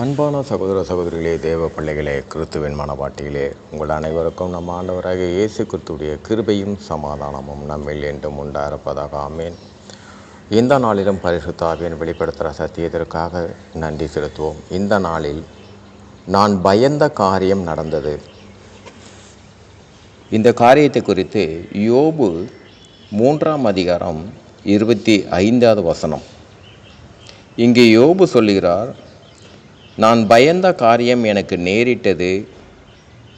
அன்பான சகோதர சகோதரிகளே தேவ பிள்ளைகளே கிறிஸ்துவின் மனவாட்டிகளே உங்கள் அனைவருக்கும் நம் ஆண்டவராக இயேசு கிறிஸ்துடைய கிருபையும் சமாதானமும் நம்மில் என்றும் உண்டாயிருப்பதாக ஆமேன். இந்த நாளிலும் பரிசுத்தாவின் வெளிப்படுத்துகிற சத்தியத்திற்காக நன்றி செலுத்துவோம். இந்த நாளில் நான் பயந்த காரியம் நடந்தது. இந்த காரியத்தை குறித்து யோபு மூன்றாம் அதிகாரம் இருபத்தி ஐந்தாவது வசனம். இங்கே யோபு சொல்லுகிறார் நான் பயந்த காரியம் எனக்கு நேரிட்டது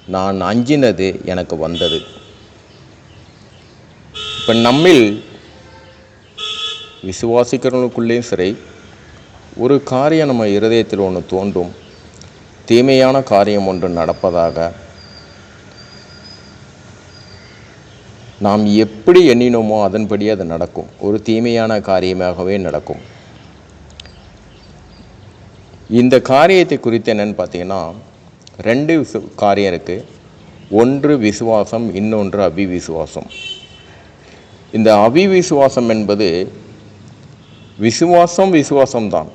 நான் அஞ்சினது எனக்கு வந்தது. இப்போ நம்மில் விசுவாசிக்கிறவங்களுக்குள்ளேயும் சரி ஒரு காரியம் நம்ம இருதயத்தில் ஒன்று தோன்றும். தீமையான காரியம் ஒன்று நடப்பதாக. நாம் எப்படி எண்ணினோமோ அதன்படி அது நடக்கும். ஒரு தீமையான காரியமாகவே நடக்கும். இந்த காரியத்தை குறித்து என்னன்னு பார்த்தீங்கன்னா ரெண்டு விசு காரியம் இருக்குது ஒன்று விசுவாசம் இன்னொன்று அபிவிசுவாசம். இந்த அபிவிசுவாசம் என்பது விசுவாசம் விசுவாசம்தான்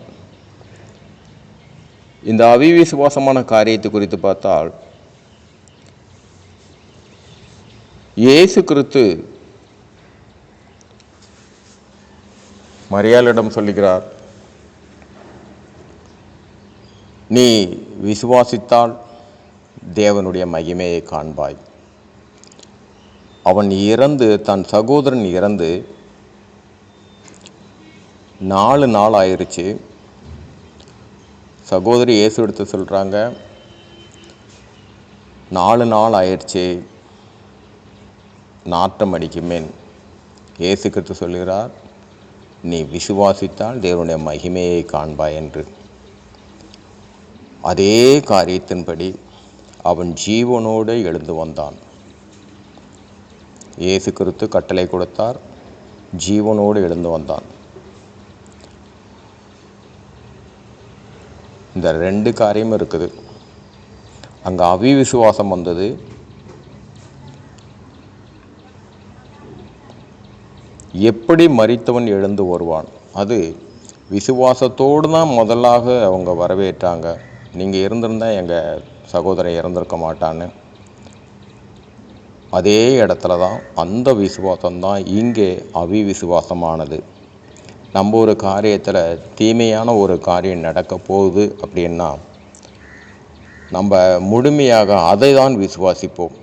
இந்த அவிவிசுவாசமான காரியத்தை குறித்து பார்த்தால் இயேசு கிறித்து மரியாளிடம் சொல்லுகிறார் நீ விசுவாசித்தால் தேவனுடைய மகிமையை காண்பாய். அவன் இறந்து தன் சகோதரன் இறந்து நாலு நாள் ஆயிடுச்சு சகோதரி இயேசு எடுத்து சொல்கிறாங்க நாலு நாள் ஆயிடுச்சு நாட்டம் அடிக்குமேன். இயேசு கிறிஸ்து சொல்கிறார் நீ விசுவாசித்தால் தேவனுடைய மகிமையை காண்பாய் என்று. அதே காரியத்தின்படி அவன் ஜீவனோடு எழுந்து வந்தான். இயேசு கிறிஸ்து கட்டளை கொடுத்தார் ஜீவனோடு எழுந்து வந்தான். இந்த ரெண்டு காரியமும் இருக்குது. அங்கே அவிவிசுவாசம் வந்தது. எப்படி மறித்தவன் எழுந்து வருவான்? அது விசுவாசத்தோடு தான் முதலாக அவங்க வரவேற்றாங்க. நீங்கள் இருந்திருந்தால் எங்கள் சகோதரன் இறந்திருக்க மாட்டான்னு. அதே இடத்துல தான் அந்த விசுவாசம்தான் இங்கே அவிவிசுவாசமானது. நம்ம ஒரு காரியத்தில் தீமையான ஒரு காரியம் நடக்க போகுது அப்படின்னா நம்ம முழுமையாக அதை தான் விசுவாசிப்போம்.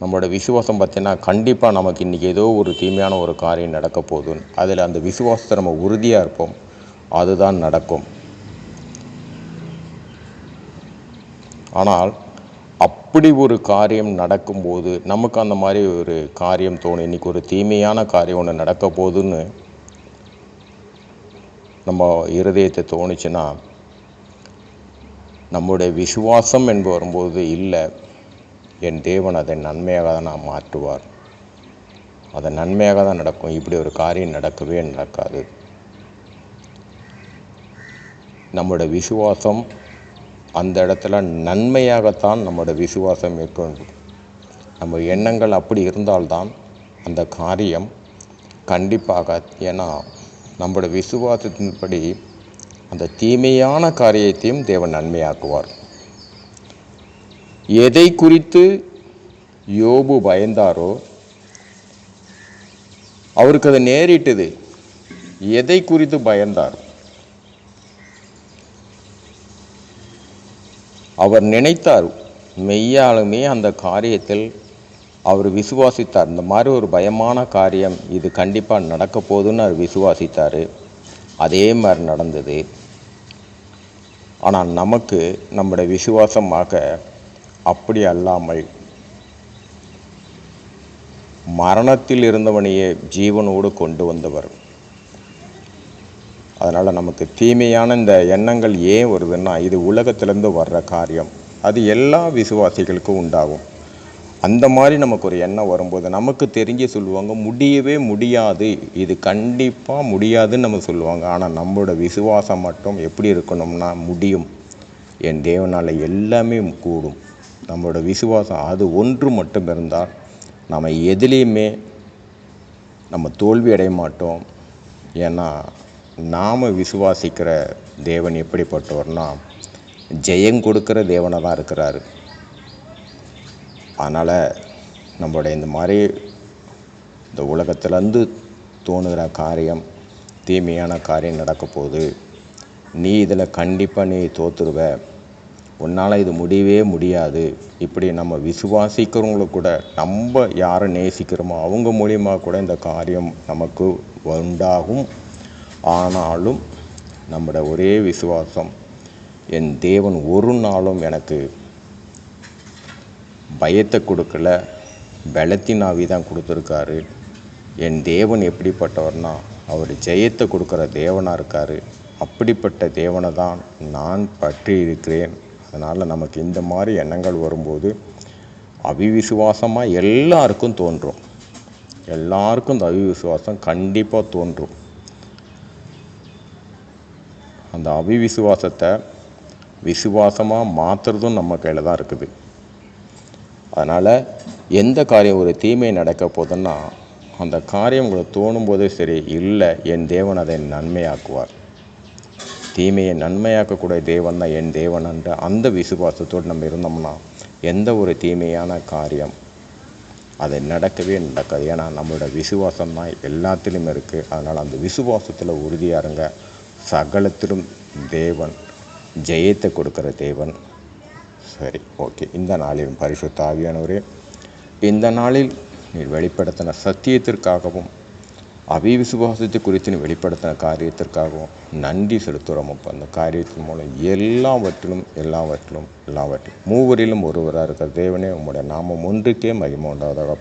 நம்மளோட விசுவாசம் பார்த்தீங்கன்னா கண்டிப்பாக நமக்கு இன்றைக்கி ஏதோ ஒரு தீமையான ஒரு காரியம் நடக்க போகுதுன்னு. அதில் அந்த விசுவாசத்தை நம்ம உறுதியாக இருப்போம். அதுதான் நடக்கும். ஆனால் அப்படி ஒரு காரியம் நடக்கும்போது நமக்கு அந்த மாதிரி ஒரு காரியம் தோணும். இன்றைக்கி ஒரு தீமையான காரியம் ஒன்று நடக்க போகுதுன்னு நம்ம இருதயத்தை தோணுச்சுன்னா நம்முடைய விசுவாசம் என்று வரும்போது இல்லை என் தேவன் அதை நன்மையாக தான் நான் மாற்றுவார். அதை நன்மையாக தான் நடக்கும். இப்படி ஒரு காரியம் நடக்கவே நடக்காது. நம்முடைய விசுவாசம் அந்த இடத்துல நன்மையாகத்தான் நம்மளோட விசுவாசம் இருக்க நம்ம எண்ணங்கள் அப்படி இருந்தால்தான் அந்த காரியம் கண்டிப்பாக ஏன்னா நம்மளோட விசுவாசத்தின்படி அந்த தீமையான காரியத்தையும் தேவன் நன்மையாக்குவார். எதை குறித்து யோபு பயந்தாரோ அவருக்கு அது நேரிட்டது. எதை குறித்து பயந்தார்? அவர் நினைத்தார் மெய்யாலுமே அந்த காரியத்தில் அவர் விசுவாசித்தார். இந்த மாதிரி ஒரு பயமான காரியம் இது கண்டிப்பாக நடக்க போகுதுன்னு அவர் விசுவாசித்தார். அதே மாதிரி நடந்தது. ஆனால் நமக்கு நம்முடைய விசுவாசமாக அப்படி அல்லாமல் மரணத்தில் இருந்தவனையே ஜீவனோடு கொண்டு வந்தவர். அதனால் நமக்கு தீமையான இந்த எண்ணங்கள் ஏன் வருதுன்னா இது உலகத்திலேருந்து வர்ற காரியம். அது எல்லா விசுவாசிகளுக்கும் உண்டாகும். அந்த மாதிரி நமக்கு ஒரு எண்ணம் வரும்போது நமக்கு தெரிஞ்சு சொல்லுவாங்க முடியவே முடியாது. இது கண்டிப்பாக முடியாதுன்னு நம்ம சொல்லுவாங்க. ஆனால் நம்மளோட விசுவாசம் மட்டும் எப்படி இருக்கணும்னா முடியும். என் தேவனால் எல்லாமே கூடும். நம்மளோட விசுவாசம் அது ஒன்று மட்டும் இருந்தால் நம்ம எதுலேயுமே நம்ம தோல்வி அடைய மாட்டோம். ஏன்னா நாம் விசுவாசிக்கிற தேவன் எப்படிப்பட்டவர்னா ஜெயம் கொடுக்குற தேவனாக தான் இருக்கிறாரு. அதனால் நம்மளுடைய இந்த மாதிரி இந்த உலகத்திலேருந்து தோணுகிற காரியம் தீமையான காரியம் நடக்க போகுது. நீ இதில் கண்டிப்பாக நீ தோத்துருவ. உன்னால் இது முடியவே முடியாது. இப்படி நம்ம விசுவாசிக்கிறவங்களுக்கு கூட நம்ம யாரை நேசிக்கிறோமோ அவங்க மூலியமாக கூட இந்த காரியம் நமக்கு உண்டாகும். ஆனாலும் நம்முடைய ஒரே விசுவாசம் என் தேவன் ஒரு நாளும் எனக்கு பயத்தை கொடுக்கல பலத்தின் ஆவி தான் கொடுத்துருக்காரு. என் தேவன் எப்படிப்பட்டவர்னா அவர் ஜெயத்தை கொடுக்குற தேவனாக இருக்கார். அப்படிப்பட்ட தேவனை தான் நான் பற்றி இருக்கிறேன் அதனால் நமக்கு இந்த மாதிரி எண்ணங்கள் வரும்போது அவிவிசுவாசமாக எல்லாருக்கும் தோன்றும். எல்லாருக்கும் இந்த அவிவிசுவாசம் கண்டிப்பாக தோன்றும். அந்த அவிவிசுவாசத்தை விசுவாசமாக மாற்றுறதும் நம்ம கையில் தான் இருக்குது. அதனால் எந்த காரியம் ஒரு தீமை நடக்க போதுன்னா அந்த காரியம் உங்களுக்கு தோணும் போதே சரி இல்லை என் தேவன் அதை நன்மையாக்குவார். தீமையை நன்மையாக்கக்கூடிய தேவன் தான் என் தேவன் என்ற அந்த விசுவாசத்தோடு நம்ம இருந்தோம்னா எந்த ஒரு தீமையான காரியம் அது நடக்கவே நடக்காது. ஏன்னா நம்மளோட விசுவாசம் தான் எல்லாத்துலேயும் இருக்குது அதனால் அந்த விசுவாசத்தில் உறுதியாக இருங்க. சகலத்திலும் தேவன் ஜெயத்தை கொடுக்குற தேவன். சரி ஓகே. இந்த நாளிலும் பரிசுத்த ஆவியானவரே இந்த நாளில் நீர் வெளிப்படுத்தின சத்தியத்திற்காகவும் அபிவிசுவாசத்தை குறித்து நீ வெளிப்படுத்தின காரியத்திற்காகவும் நன்றி செலுத்துகிறோம் அப்போ. அந்த காரியத்தின் மூலம் எல்லாவற்றிலும் எல்லாவற்றிலும் எல்லாவற்றிலும் மூவரிலும் ஒருவராக இருக்கிற தேவனே உங்களுடைய நாமம் ஒன்றுக்கே மகிமை உண்டாவதாக